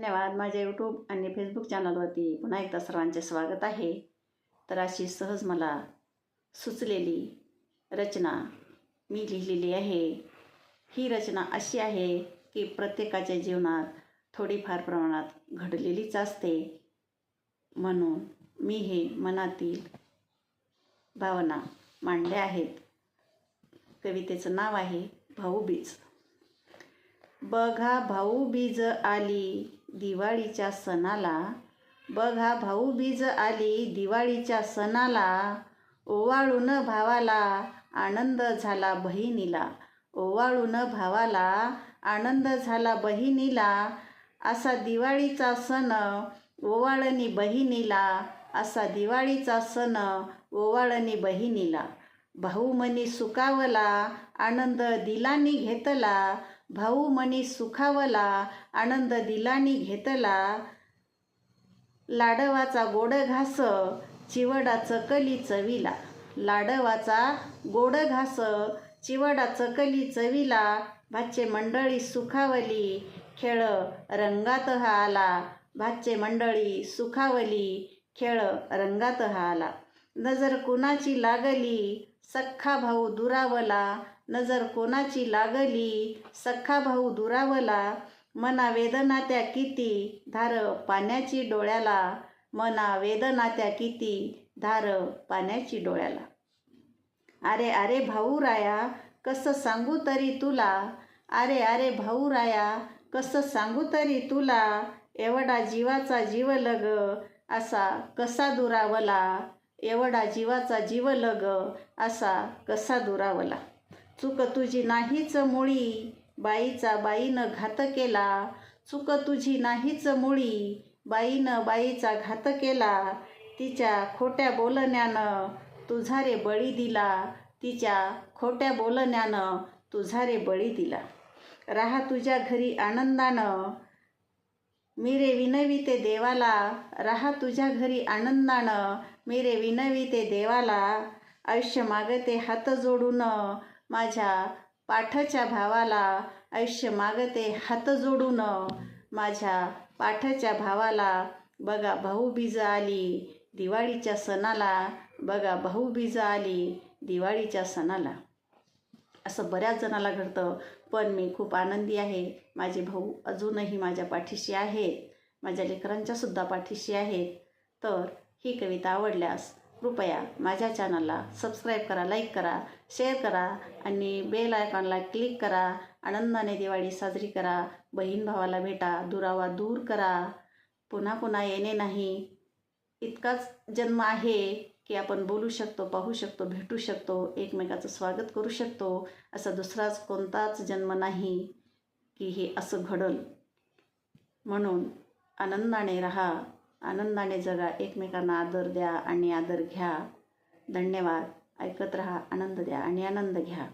धन्यवाद. माझ्या यूट्यूब आणि फेसबुक चॅनलवरती पुन्हा एकदा सर्वांचे स्वागत आहे. तर अशी सहज मला सुचलेली रचना मी लिहिलेली आहे. ही रचना अशी आहे की प्रत्येकाच्या जीवनात थोडीफार प्रमाणात घडलेलीच असते. म्हणून मी हे मनातील भावना मांडल्या आहेत. कवितेचं नाव आहे भाऊबीज. बघा भाऊबीज आली. दिवाळीच्या सणाला. बघा भाऊबीज आली दिवाळीच्या सणाला. ओवाळून भावाला आनंद झाला बहिणीला. ओवाळून भावाला आनंद झाला बहिणीला. असा दिवाळीचा सण ओवाळणी बहिणीला. असा दिवाळीचा सण ओवाळणी बहिणीला. भाऊ मनी सुकावला आनंद दिलानी घेतला. भाऊ मनी सुखावला आनंद दिलानी घेतला. लाडवाचा गोड घास चिवडा चकली चवीला. लाडवाचा गोड घास चिवडा चकली चवीला. भाचे मंडळी सुखावली खेळ रंगात हा आला. भाचे मंडळी सुखावली खेळ रंगात हा आला. नजर कुणाची लागली? सख्खा भाऊ दुरावला नजर कोणाची लागली? सख्खा भाऊ दुरावला मना वेदना त्या किती? धार पाण्याची डोळ्याला मना वेदना त्या किती? धार पाण्याची डोळ्याला. अरे अरे भाऊ राया कसं सांगू तरी तुला? अरे अरे भाऊ राया कसं सांगू तरी तुला? एवढा जीवाचा जीव लग असा कसा दुरावला? एवढा जीवाचा जीव लग असा कसा दुरावला? चूक तुझी नाहीच मुळी बाईचा बाईनं घात केला. चूक तुझी नाहीच मुळी बाईनं बाईचा घात केला. तिच्या खोट्या बोलण्यानं तुझा रे बळी दिला. तिच्या खोट्या बोलण्यानं तुझा रे बळी दिला. राहा तुझ्या घरी आनंदानं. मी रे विनविते देवाला राहा तुझ्या घरी आनंदानं. मी रे विनविते देवाला आयुष्य मागते हात जोडून. माझ्या पाठच्या भावाला आयुष्य मागते हात जोडून. माझ्या पाठच्या भावाला बघा भाऊबीज आली दिवाळीच्या सणाला. बघा भाऊबीज आली दिवाळीच्या सणाला. असं बऱ्याच जणाला घडतं पण मी खूप आनंदी आहे. माझे भाऊ अजूनही माझ्या पाठीशी आहेत. माझ्या लेकरांच्यासुद्धा पाठीशी आहेत. तर ही कविता आवडल्यास कृपया माझ्या चॅनलला सबस्क्राईब करा लाईक करा शेअर करा आणि बेल आयकॉनला क्लिक करा. आनंदाने दिवाळी साजरी करा. बहीण भावाला भेटा दुरावा दूर करा. पुन्हा पुन्हा येणे नाही. इतकाच जन्म आहे. की आपण बोलू शकतो पाहू शकतो भेटू शकतो एकमेकाचं स्वागत करू शकतो. असा दुसराच कोणताच जन्म नाही की हे असं घडल. म्हणून आनंदाने राहा आनंदाने जगा एकमेकांना आदर द्या आणि आदर घ्या. धन्यवाद. ऐकत राहा आनंद द्या आणि आनंद घ्या.